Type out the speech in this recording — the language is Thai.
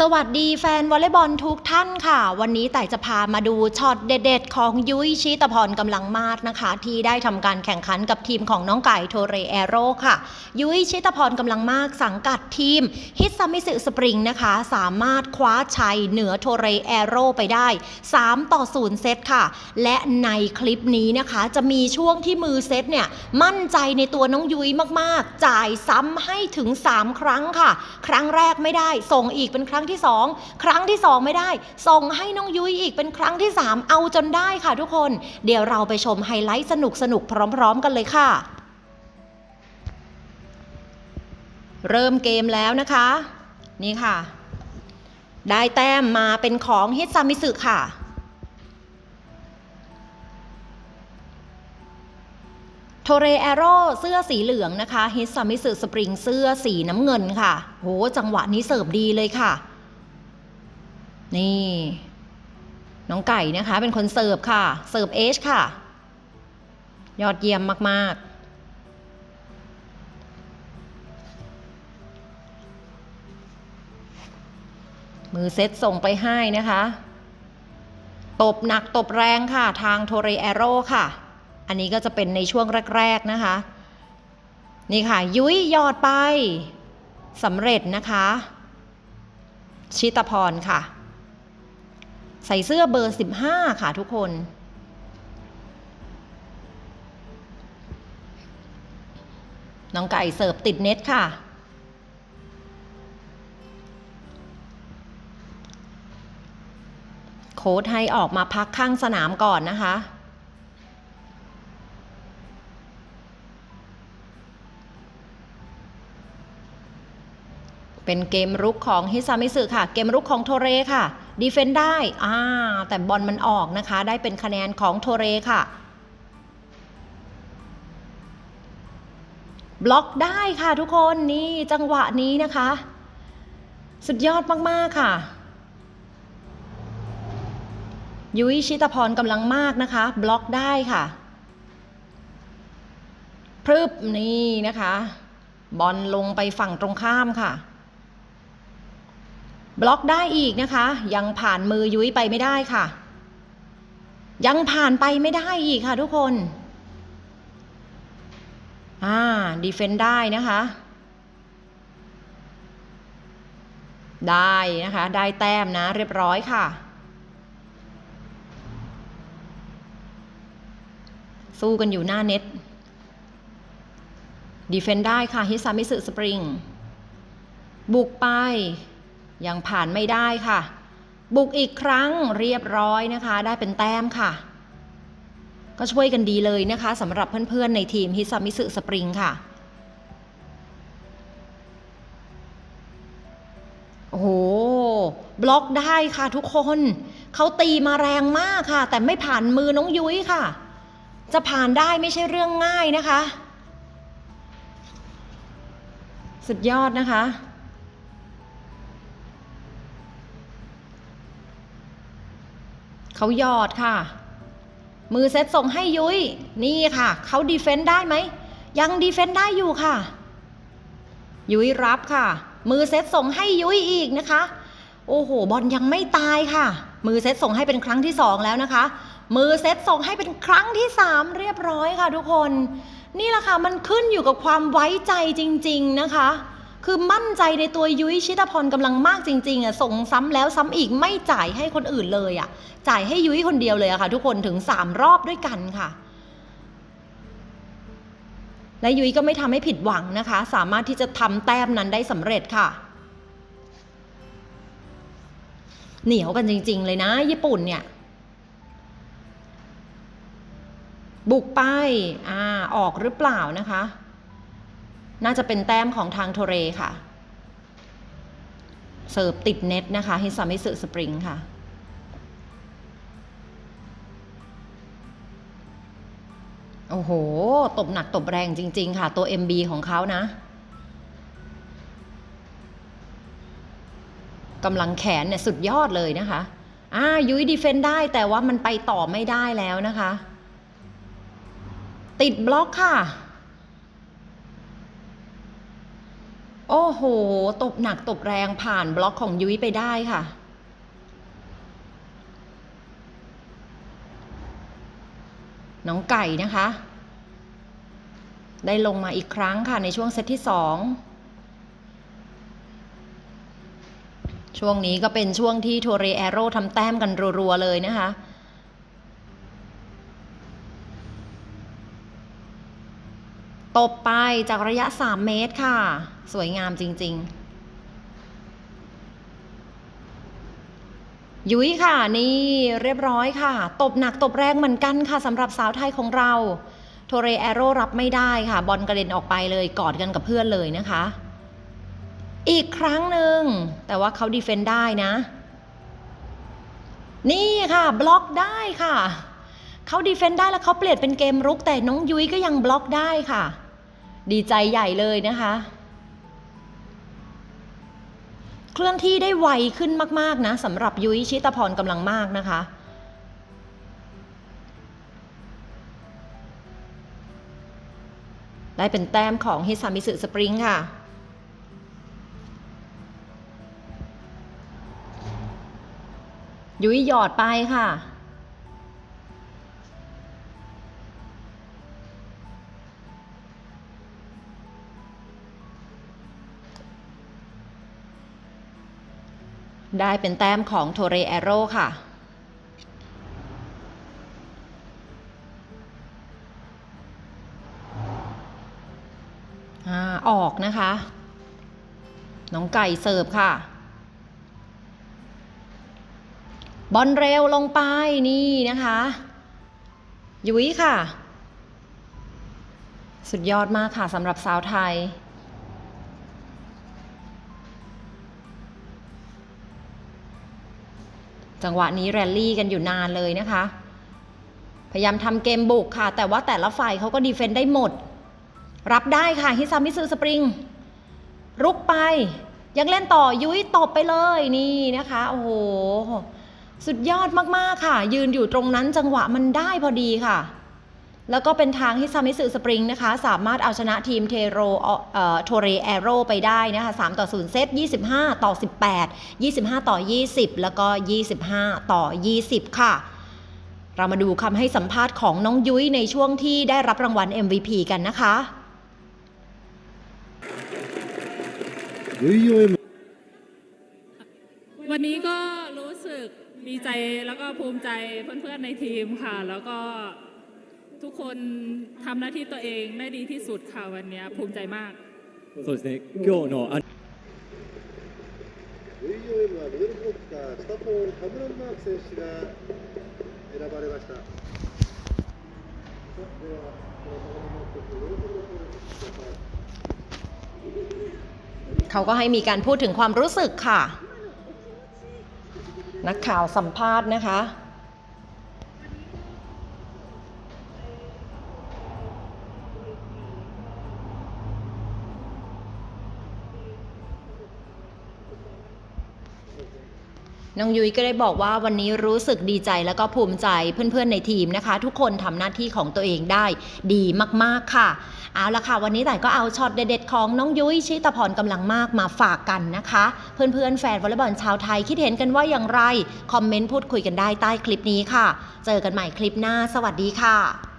สวัสดีแฟนวอลเลย์บอลทุกท่านค่ะ วันนี้แต่จะพามาดูช็อตเด็ด ๆ ของยุ้ยชิตพรกำลังมาศนะคะ ที่ได้ทำการแข่งขันกับทีมของน้องไก่โทเรแอโร่ค่ะ ยุ้ยชิตพรกำลังมากสังกัดทีมฮิตซามิสึสปริงนะคะ สามารถคว้าชัยเหนือโทเรแอโร่ไปได้ 3 ต่อ 0 เซตค่ะ และในคลิปนี้นะคะจะมีช่วงที่มือเซตเนี่ยมั่นใจในตัวน้องยุ้ยมากๆ จ่ายซ้ำให้ถึง 3 ครั้งค่ะ ครั้งแรกไม่ได้ส่งอีกเป็นครั้งงที่2ครั้งที่2ไม่ได้ ส่งให้น้องยุ้ยอีกเป็นครั้งที่3เอาจนได้ค่ะทุกคน เดี๋ยวเราไปชมไฮไลท์สนุกๆพร้อม ๆ กันเลยค่ะ เริ่มเกมแล้วนะคะ นี่ค่ะ ได้แต้มมาเป็นของฮิตซามิสึค่ะโทเรแอโร่เสื้อสีเหลืองนะคะ ฮิตซามิสึสปริงเสื้อสีน้ำเงินค่ะ โห จังหวะนี้เสิร์ฟดีเลยค่ะ นี่ น้องไก่นะคะ เป็นคนเสิร์ฟค่ะ เสิร์ฟเอชค่ะ ยอดเยี่ยมมาก ๆมือเซตส่งไปให้นะคะ ตบหนักตบแรงค่ะ ทางโทเรแอโร่ค่ะ อันนี้ก็จะเป็นในช่วงแรก ๆ นะคะ นี่ค่ะ ยุ้ยยอดไปสำเร็จนะคะ ชิตพรค่ะ ใส่เสื้อเบอร์ 15 ค่ะทุกคน น้องไก่เสิร์ฟติดเน็ตค่ะ โค้ดให้ออกมาพักข้างสนามก่อนนะคะเป็นเกมรุกของฮิซามิสึค่ะ เกมรุกของโทเรค่ะ ดีเฟนได้อ่าแต่บอลมันออกนะคะ ได้เป็นคะแนนของโทเรค่ะ บล็อกได้ค่ะทุกคนนี่จังหวะนี้นะคะ สุดยอดมาก ๆ ค่ะ ยุ้ยชิตพรกำลังมากนะคะ บล็อกได้ค่ะพรึบนี่นะคะ บอลลงไปฝั่งตรงข้ามค่ะ บล็อกได้อีกนะคะ ยังผ่านมือยุ้ยไปไม่ได้ค่ะ ยังผ่านไปไม่ได้อีกค่ะทุกคนอ่าดีเฟนต์ได้นะคะ ได้นะคะ ได้แต้มนะเรียบร้อยค่ะ สู้กันอยู่หน้าเน็ตดีเฟนต์ได้ค่ะฮิซามิสึสปริงบุกไป ยังผ่านไม่ได้ค่ะ บุกอีกครั้งเรียบร้อยนะคะ ได้เป็นแต้มค่ะ ก็ช่วยกันดีเลยนะคะสำหรับเพื่อนๆในทีมฮิซามิสึสปริงค่ะโอ้โห บล็อกได้ค่ะทุกคน เขาตีมาแรงมากค่ะ แต่ไม่ผ่านมือน้องยุ้ยค่ะ จะผ่านได้ไม่ใช่เรื่องง่ายนะคะ สุดยอดนะคะ เขาหยอดค่ะ มือเซตส่งให้ยุ้ยนี่ค่ะ เขาดีเฟนต์ได้ไหม ยังดีเฟนต์ได้อยู่ค่ะ ยุ้ยรับค่ะ มือเซตส่งให้ยุ้ยอีกนะคะ โอ้โห บอลยังไม่ตายค่ะ มือเซตส่งให้เป็นครั้งที่สองแล้วนะคะ มือเซตส่งให้เป็นครั้งที่สามเรียบร้อยค่ะทุกคน นี่แหละค่ะมันขึ้นอยู่กับความไว้ใจจริง ๆนะคะ คือมั่นใจในตัวยุ้ยชิตพรกำลังมากจริงๆอะส่งซ้ำแล้วซ้ำอีกไม่จ่ายให้คนอื่นเลยอะ จ่ายให้ยุ้ยคนเดียวเลยอะค่ะ ทุกคนถึงสามรอบด้วยกันค่ะ และยุ้ยก็ไม่ทำให้ผิดหวังนะคะ สามารถที่จะทำแต้มนั้นได้สำเร็จค่ะ เหนียวกันจริง ๆ เลยนะ ญี่ปุ่นเนี่ยบุกไป อ่า ออกหรือเปล่านะคะ น่าจะเป็นแต้มของทางโทเรค่ะ เสิร์ฟติดเน็ตนะคะฮิซามิสึสปริงค่ะโอ้โห ตบหนักตบแรงจริง ๆ ค่ะ ตัว MB ของเขานะกำลังแขนเนี่ยสุดยอดเลยนะคะอ่ายุ้ยดีเฟนได้แต่ว่ามันไปต่อไม่ได้แล้วนะคะ ติดบล็อกค่ะ โอ้โห ตบหนักตบแรงผ่านบล็อกของยุ้ยไปได้ค่ะ น้องไก่นะคะ ได้ลงมาอีกครั้งค่ะในช่วงเซตที่สองช่วงนี้ก็เป็นช่วงที่โทเรแอโร่ทำแต้มกันรัวๆเลยนะคะ ตบไปจากระยะ 3 เมตรค่ะ สวยงามจริง ๆ ยุ้ยค่ะนี่เรียบร้อยค่ะ ตบหนักตบแรงเหมือนกันค่ะสำหรับสาวไทยของเรา โทเรแอโร่รับไม่ได้ค่ะ บอลกระเด็นออกไปเลยกอดกันกับเพื่อนเลยนะคะ อีกครั้งหนึ่ง แต่ว่าเขาดีเฟนต์ได้นะ นี่ค่ะบล็อกได้ค่ะเขาดีเฟนต์ได้แล้วเขาเปลี่ยนเป็นเกมรุกแต่น้องยุ้ยก็ยังบล็อกได้ค่ะ ดีใจใหญ่เลยนะคะ เคลื่อนที่ได้ไวขึ้นมาก ๆ นะสำหรับยุ้ยชิตพรกำลังมากนะคะได้เป็นแต้มของฮิซามิสึสปริงค่ะ ยุ้ยหยอดไปค่ะ ได้เป็นแต้มของโทเรแอโร่ค่ะอออกนะคะ น้องไก่เสิร์ฟค่ะ บอลเร็วลงไปนี่นะคะ ยุ้ยค่ะ สุดยอดมากค่ะสำหรับสาวไทย จังหวะนี้แรลลี่กันอยู่นานเลยนะคะ พยายามทำเกมบุกค่ะ แต่ว่าแต่ละฝ่ายเขาก็ดีเฟนต์ได้หมด รับได้ค่ะฮิซามิซึสปริง รุกไป ยังเล่นต่อยุ้ยตบไปเลยนี่นะคะ โอ้โห สุดยอดมากๆค่ะ ยืนอยู่ตรงนั้นจังหวะมันได้พอดีค่ะ แล้วก็เป็นทางฮิซามิสึสปริงนะคะ สามารถเอาชนะทีมเทโรเอโทเรแอโรไปได้นะคะ3ต่อ 0 เซต 25 ต่อ 18 25 ต่อ 20 แล้วก็ 25 ต่อ 20 ค่ะ เรามาดูคำให้สัมภาษณ์ของน้องยุ้ยในช่วงที่ได้รับรางวัล MVP กันนะคะวันนี้ก็รู้สึกดีใจแล้วก็ภูมิใจเพื่อนๆในทีมค่ะ แล้วก็ ทุกคนทำหน้าที่ตัวเองได้ดีที่สุดค่ะวันนี้ภูมิใจมาก そうですね今日のあ VOM はミドルブロッカースタポーンカムランマーク選手が選ばれました。では、このカムランマーク選手、喜びの声をお聞きください。 เขาก็ให้มีการพูดถึงความรู้สึกค่ะ นักข่าวสัมภาษณ์นะคะ น้องยุ้ยก็ได้บอกว่าวันนี้รู้สึกดีใจแล้วก็ภูมิใจเพื่อนๆในทีมนะคะ ทุกคนทำหน้าที่ของตัวเองได้ดีมากๆค่ะ เอาละค่ะ วันนี้แต่ก็เอาช็อตเด็ดๆของน้องยุ้ยชิตาพรกำลังมากมาฝากกันนะคะ เพื่อนๆแฟนวอลเลย์บอลชาวไทยคิดเห็นกันว่าอย่างไร คอมเมนต์พูดคุยกันได้ใต้คลิปนี้ค่ะ เจอกันใหม่คลิปหน้า สวัสดีค่ะ